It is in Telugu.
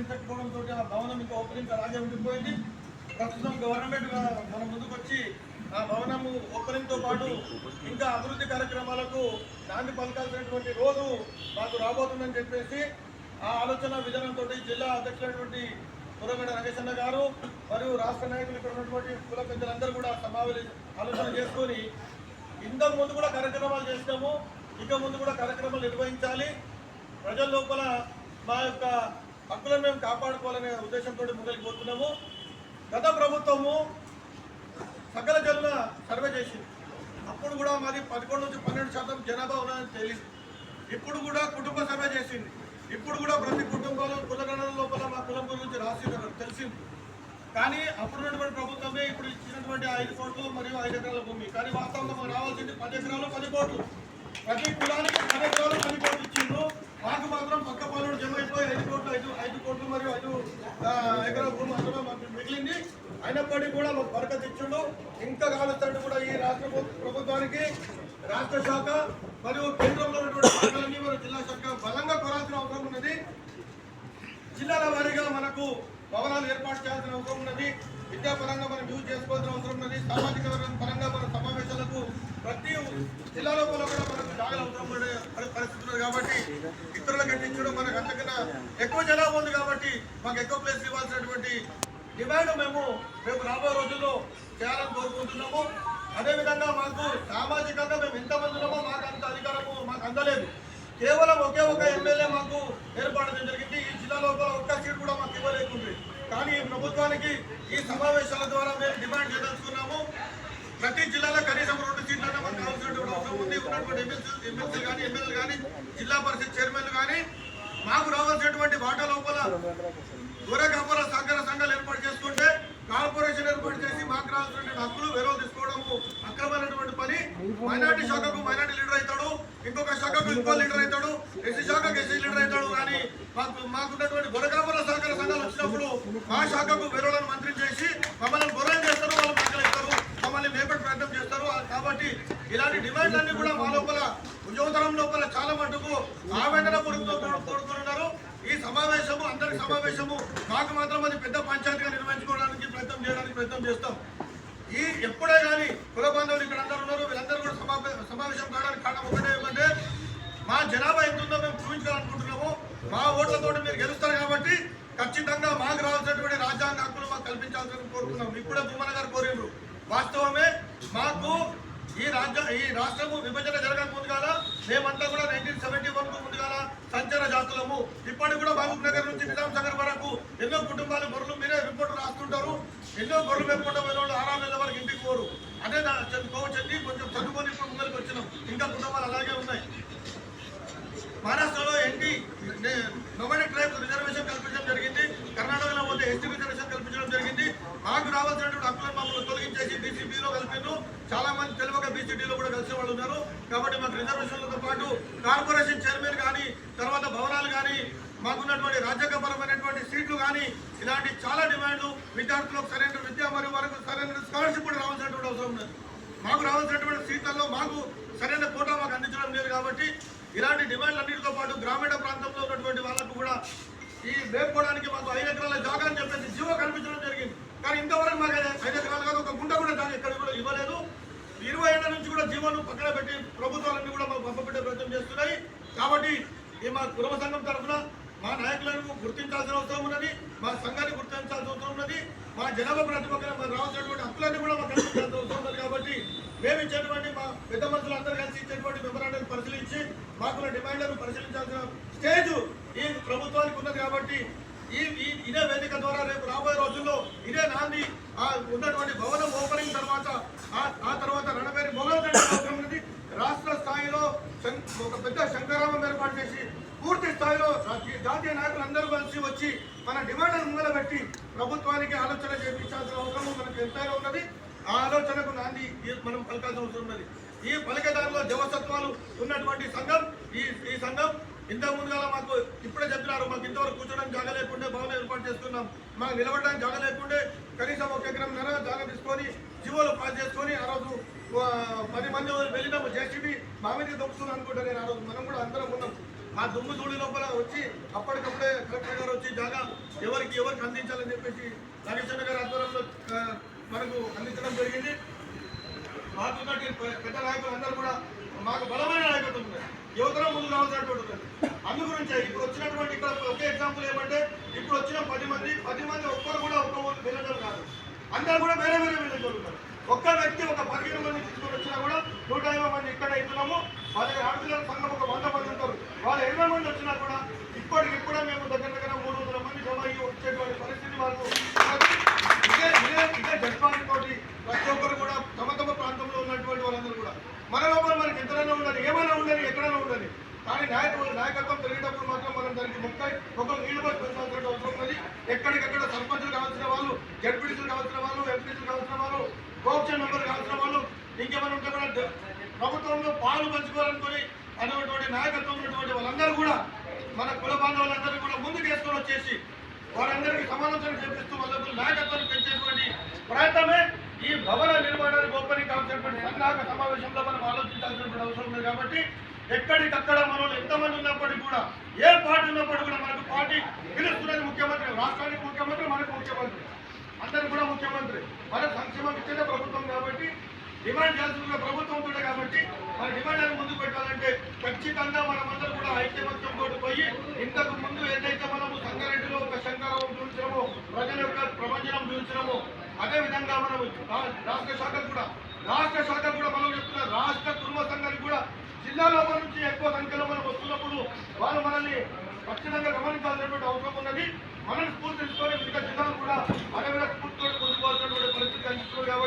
సహకరించకపోవడంతో ఆ భవనం ఇంకా ఓపెనింగ్ అలాగే ఉండిపోయింది ప్రస్తుతం గవర్నమెంట్ మన ముందుకు వచ్చి ఆ భవనము ఓపెనింగ్తో పాటు ఇంకా అభివృద్ధి కార్యక్రమాలకు నాంది పలకాల్సినటువంటి రోజు మాకు రాబోతుందని చెప్పేసి ఆ ఆలోచన విధానంతో జిల్లా అధ్యక్షులైనటువంటి పురగడ నగేశన్న గారు మరియు రాష్ట్ర నాయకులు ఇక్కడ ఉన్నటువంటి కుల పెద్దలందరూ కూడా సమావేశ ఆలోచన చేసుకొని ఇంతకు ముందు కూడా కార్యక్రమాలు చేసినాము. ఇక ముందు కూడా కార్యక్రమాలు నిర్వహించాలి. ప్రజల లోపల మా యొక్క హక్కులను మేము కాపాడుకోవాలనే ఉద్దేశంతో ముందరికి పోతున్నాము. గత ప్రభుత్వము సకల జనుల సర్వే చేసింది. అప్పుడు కూడా మాది పదకొండు నుంచి పన్నెండు శాతం జనాభా ఉన్నదని తెలియదు ఇప్పుడు కూడా కుటుంబ సర్వే చేసింది. ఇప్పుడు కూడా ప్రతి కుటుంబంలో కులగణన లోపల మా కులం గురించి రాసి తెలిసింది. కానీ అప్పుడున్నటువంటి ప్రభుత్వమే ఇప్పుడు ఇచ్చినటువంటి ఐదు కోట్లు మరియు ఐదు ఎకరాల భూమి. కానీ వాస్తవంలో మాకు రావాల్సింది పది ఎకరాలు పది కోట్లు. ప్రతి కులానికి పది ఎకరాలు పది కోట్లు ఇచ్చిండ్రు. మాకు మాత్రం పక్క పాలు జమ అయిపోయి ఐదు కోట్లు ఐదు ఐదు కోట్లు మరియు ఐదు ఎకరాల భూమి మాత్రమే మాకు మిగిలింది. అయినప్పటికీ కూడా మాకు బరకత్ ఇచ్చిండు. ఇంకా కావాల్సినట్టు కూడా ఈ రాష్ట్ర ప్రభుత్వానికి రాష్ట్ర శాఖ మరియు కేంద్రంలో ఉన్నటువంటి శాఖలన్నీ జిల్లా శాఖ బలంగా కొరాల్సిన అవసరం ఉన్నది. జిల్లాల వారీగా మనకు భవనాలు ఏర్పాటు చేయాల్సిన అవసరం ఉన్నది. విద్యాపరంగా మనం యూజ్ చేసుకోవాల్సిన అవసరం ఉన్నది. సామాజిక పరంగా మనం ప్రతి జిల్లా లోపల కూడా మనకు చాలా అవసరపడే పరిస్థితి ఉన్నది కాబట్టి ఇతరులకు అందించడం మనకు అంతకన్నా ఎక్కువ జనాభా ఉంది కాబట్టి మాకు ఎక్కువ ప్లేస్ ఇవ్వాల్సినటువంటి డిమాండ్ మేము రేపు రాబోయే రోజుల్లో చేయాలని కోరుకుంటున్నాము. అదేవిధంగా మాకు సామాజికంగా మేము ఎంతమంది ఉన్నామో మాకు అంత అధికారము మాకు అందలేదు. కేవలం ఒకే ఒక ఎమ్మెల్యే మాకు ఏర్పాటు చేయడం జరిగింది. ఈ జిల్లా లోపల ఒక్క సీట్ కూడా మాకు ఇవ్వలేకుంది. కానీ ఈ ప్రభుత్వానికి ఈ సమావేశాల ద్వారా మేము డిమాండ్ చేయదలుచుకున్నాము. ప్రతి జిల్లాలో కనీసం రెండు సీట్లైనా మనకు కావాల్సినటువంటి అవసరం ఉంది. ఉన్నటువంటి ఎమ్మెల్సీ ఎమ్మెల్సీలు కానీ ఎమ్మెల్యేలు కానీ జిల్లా పరిషత్ చైర్మన్లు కానీ మాకు రావాల్సినటువంటి వాటా లోపల దూర వ్యాపార సహకార సంఘాలు ఏర్పాటు చేసుకుంటే కార్పొరేషన్ ఏర్పాటు చేసి మాకు రావాల్సినటువంటి హక్కులు వేరే తీసుకోవడము అక్రమైనటువంటి పని. మైనార్టీ శాఖకు మైనార్టీ లీడర్ అవుతాడు. ఇంకొక శాఖకు ఇంకో లీడర్ అవుతాడు. ఎస్సీ శాఖకు ఎస్సీ లీడర్ అవుతాడు కానీ మాకు మాకున్నటువంటి గొడకాపుర సహకార సంఘాలు వచ్చినప్పుడు మా శాఖకు వేరే మంత్రి చేసి మమ్మల్ని గొర్రెలు కాబట్టి ఇలాంటి డిమాండ్లన్నీ కూడా మా లోపల ఉద్యోగతరం లోపల చాలా మటుకు ఆవేదన పూర్వకంతో కోరుకుంటున్నారు. ఈ సమావేశము అందరి సమావేశము మాకు మాత్రం అది పెద్ద పంచాయతీగా నిర్వహించుకోవడానికి ప్రయత్నం చేయడానికి ప్రయత్నం చేస్తాం. ఈ ఎప్పుడే కానీ కుల బాంధవులు ఇక్కడ అందరూ ఉన్నారు వీళ్ళందరూ కూడా సమావే సమావేశం కావడానికి కారణం ఒకటే ఏమంటే మా జనాభా ఎంత ఉందో మేము చూపించాలనుకుంటున్నాము. మా ఓట్లతో మీరు గెలుస్తారు కాబట్టి ఖచ్చితంగా మాకు రావాల్సినటువంటి రాజ్యాంగ హక్కులు మాకు కల్పించాల్సిన కోరుతున్నాం. ఇప్పుడే భూమన గారు కోరిండ్రు. వాస్తవమే మాకు ఈ రాజ్య ఈ రాష్ట్రము విభజన జరగక ముందుగాల మేమంతా కూడా నైన్టీన్ సెవెంటీ వన్కు ముందుగాల సంచార జాతులము. ఇప్పటికి కూడా మహబూబ్ నగర్ నుంచి నిజాం సాగర్ వరకు ఎన్నో కుటుంబాలు గొర్రెలు మీరే రిపోర్ట్ రాస్తుంటారు. ఎన్నో గొర్రెలు పెట్టుకుంటే వాళ్ళు ఆరాం నెలల వరకు ఇంటికి పోరు. అదే నా చదువు కొంచెం చదువుకొని ఇప్పుడు ముందరికి వచ్చినాం. ఇంకా కుటుంబాలు అలాగే ఉన్నాయి. మహారాష్ట్రలో ఎన్టీ నొమైడెడ్ ట్రైబ్ రిజర్వేషన్ కల్పించారు జరిగింది కర్ణాటకలో పోతే ఎస్టీ రిజర్వేషన్ కల్పించడం నాకు రావాల్సినటువంటి హక్కులను మమ్మల్ని తొలగించేసి బీసీబీలో కలిపారు చాలా మంది తెలియక బీసీడీలో కూడా కలిసే వాళ్ళు ఉన్నారు. కాబట్టి మాకు రిజర్వేషన్లతో పాటు కార్పొరేషన్ చైర్మన్ కానీ తర్వాత భవనాలు కానీ మాకున్నటువంటి రాజ్యాంగపరమైనటువంటి సీట్లు కానీ ఇలాంటి చాలా డిమాండ్లు విద్యార్థులకు సరైన విద్య మరియు వారికి సరైన స్కాలర్షిప్ కూడా రావాల్సినటువంటి అవసరం ఉన్నది. మాకు రావాల్సినటువంటి సీట్లలో మాకు సరైన కోటా మాకు అందించడం లేదు కాబట్టి ఇలాంటి డిమాండ్లన్నిటితో పాటు గ్రామీణ ప్రాంతంలో ఉన్నటువంటి వాళ్ళకు కూడా ఈ వేపుకోవడానికి మాకు ఐదు ఎకరాల జాగా అని చెప్పేసి జీవో కల్పించడం జరిగింది. కానీ ఇంతవరకు మాకు ఐదు ఎకరాలు కాదు ఒక గుంట కూడా దాన్ని ఎక్కడ కూడా ఇవ్వలేదు. ఇరవై ఏళ్ళ నుంచి కూడా జీవోను పక్కన పెట్టి ప్రభుత్వాలన్నీ కూడా మాకు పంపబెట్టే ప్రయత్నం చేస్తున్నాయి. కాబట్టి ఈ మా కుటుంబ సంఘం తరఫున మా నాయకులను గుర్తించాల్సిన అవసరం ఉన్నది మా సంఘాన్ని గుర్తించాల్సిన అవసరం ఉన్నది మా జనాభా ప్రతిపక్కన మాకు రావాల్సినటువంటి హక్కులన్నీ కూడా మాకు కల్పించాల్సిన అవసరం ఉన్నది కాబట్టి మేము ఇచ్చేటువంటి మా పెద్ద మనుషులు అందరూ కలిసి ఇచ్చేటువంటి మెమరాండం పరిశీలించి మాకున్న డిమాండ్లను పరిశీలించాల్సిన స్టేజ్ ఈ ప్రభుత్వానికి ఉన్నది కాబట్టి ఈ ఈ- ఇదే వేదిక రాబోయే రోజుల్లో ఇదే నాంది. ఆ ఉన్నటువంటి భవనం ఓపెనింగ్ తర్వాత ఆ- తర్వాత రణబేరి మొగల్ రాష్ట్ర స్థాయిలో ఒక పెద్ద శంకరామం ఏర్పాటు చేసి పూర్తి స్థాయిలో జాతీయ నాయకులు అందరూ కలిసి వచ్చి మన డిమాండ్లను ముందరబెట్టి ప్రభుత్వానికి ఆలోచన చేపించాల్సిన అవసరం మనకు ఎంతైనా ఉన్నది. ఆ ఆలోచనకు నాంది ఈ- మనం పలకాల్సిన అవసరం ఉన్నది. ఈ పలికేదారిలో దేవసత్వాలు ఉన్నటువంటి సంఘం ఈ ఈ సంఘం ఇంత ముందుగా మాకు ఇప్పుడే చెప్పినారు మాకు ఇంతవరకు కూర్చోడానికి జాగా లేకుండే భవనం ఏర్పాటు చేస్తున్నాం. మాకు నిలబడడానికి జాగా లేకుండే కనీసం ఒక ఎకరం నెల జాగా తీసుకొని జీవోలు పాస్ చేసుకొని ఆ రోజు పది మంది వెళ్ళినాము జేసీబీ మా మీద దొక్కుతున్నాం అనుకుంటా నేను ఆ రోజు. మనం కూడా అందరం ఉన్నాం. ఆ దుమ్ము ధూళి లోపల వచ్చి అప్పటికప్పుడే కలెక్టర్ గారు వచ్చి జాగా ఎవరికి ఎవరికి అందించాలని చెప్పేసి నాగేశ్వర గారి ఆధ్వర్యంలో మనకు అందించడం జరిగింది. మాకున్నటువంటి పెద్ద నాయకులు అందరూ కూడా మాకు బలమైన నాయకత్వం ముందు రావాల్సినటువంటి ఉంది అందు గురించి ఇప్పుడు వచ్చినటువంటి ఇక్కడ ఒకే ఎగ్జాంపుల్ ఏమంటే ఇప్పుడు వచ్చిన పది మంది పది మంది ఒక్కరు కూడా ఒక్క ఊరు విలేజర్ కాదు. అందరూ కూడా వేరే వేరే విలేజర్ ఒక్క వ్యక్తి ఒక పదిహేను మంది తీసుకొని వచ్చినా కూడా నూట యాభై మంది ఇక్కడ ఇస్తున్నాము. వాళ్ళ ఆడపిల్లల సంఘం ఒక వంద మంది ఉంటారు. వాళ్ళు ఇరవై మంది వచ్చినా కూడా ఇప్పటికి కూడా మేము దగ్గర దగ్గర మూడు వందల మంది జమ అయ్యి వచ్చేటువంటి పరిస్థితి వాళ్ళకు ఇదే ఇదే ఇదే జడ్పాటి తోటి ప్రతి ఒక్కరు కూడా తమ తమ ప్రాంతంలో ఉన్నటువంటి వాళ్ళందరూ కూడా మన లోపల మనకి ఎంతైనా ఉండాలి ఏమైనా ఉండాలి ఎక్కడైనా ఉండాలి కానీ నాయకులు నాయకత్వం పెరిగేటప్పుడు మాత్రం మనం దానికి ముక్కై ఒకరు నీళ్ళు పోసి పెంచాల్సిన అవసరం ఉన్నది ఇక్కడ సర్పంచులు కావాల్సిన వాళ్ళు జడ్పీటీసీలు కావాల్సిన వాళ్ళు ఎంపీసీలు కావాల్సిన వాళ్ళు కోఆప్షన్ మెంబర్లు కావాల్సిన వాళ్ళు ఇంకేమైనా ఉంటే కూడా ప్రభుత్వంలో పాలు పంచుకోవాలనుకుని అనేటువంటి నాయకత్వం ఉన్నటువంటి వాళ్ళందరూ కూడా మన కుల బాంధవులందరూ కూడా ముందుకు వేసుకొని వచ్చేసి వారందరికీ సమాలోచన చేపిస్తూ వాళ్ళకు నాయకత్వాన్ని పెంచేటువంటి ప్రయత్నమే ఈ భవన నిర్మాణానికి గొప్పని కావాల్సినటువంటి సన్నాహక సమావేశంలో మనం ఆలోచించాల్సినటువంటి అవసరం ఉంది కాబట్టి ఎక్కడికక్కడ మనలో ఎంతమంది ఉన్నప్పటికీ కూడా ఏ పార్టీ ఉన్నప్పటికీ కూడా మనకు పార్టీ పిలుస్తున్నది ముఖ్యమంత్రి రాష్ట్రానికి ముఖ్యమంత్రి మనకు ముఖ్యమంత్రి. అందరికి కూడా ముఖ్యమంత్రి. మన సంక్షేమం ఇచ్చేదే ప్రభుత్వం కాబట్టి డిమాండ్ చేస్తున్న ప్రభుత్వం కూడా కాబట్టి మన డిమాండ్ ముందు పెట్టాలంటే ఖచ్చితంగా మనమందరం కూడా ఐక్యమత్యంతో పోయి ఇంతకు ముందు ఏదైతే మనము సంగారెడ్డిలో ఒక శంకరావం చూసినామో ప్రజల యొక్క ప్రపంచం చూసినామో అదే విధంగా మనం రాష్ట్ర శాఖ కూడా రాష్ట్ర శాఖ కూడా